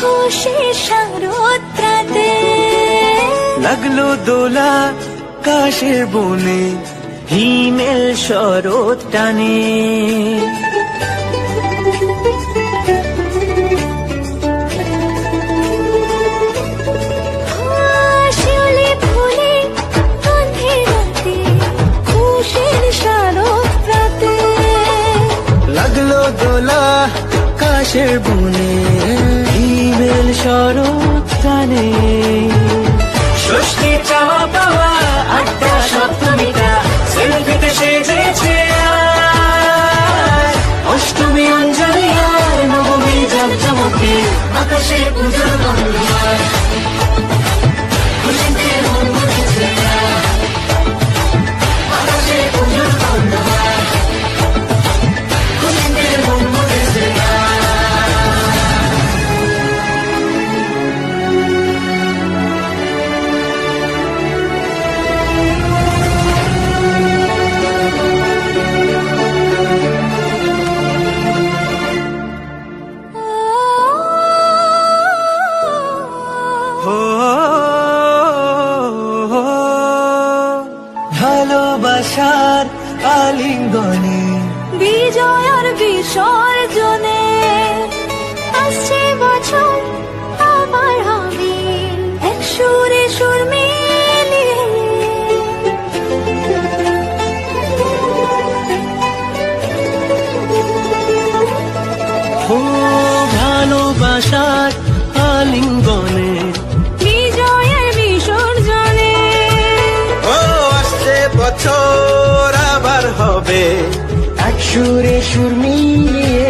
খুশি শারদ্রাতে লাগল দোলা কাশের বনে হিমেল শরৎ টানে লাগল দোলা কাশের বনে টানে ষষ্ঠী চাওয়া পাওয়া আড্ডা সপ্তমীটা সেলফিতে সেজেছে। অষ্টমী অঞ্জলি আর নবমী জমজমকে আকাশে ভালোবাসার আলিঙ্গনে। বিজয় আর বিসর্জনে। আসছে বছর আবার হবে। এক সুরে সুর হো ভালোবাসার এক সুরে সুর মিলিয়ে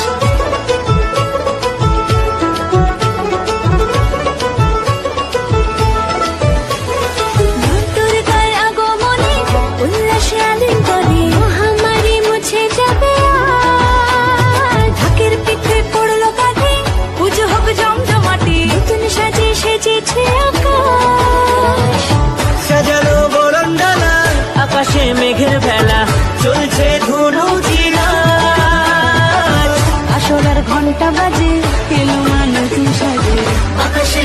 ঘণ্টা বাজে কেন মানুষ সাজে আকাশে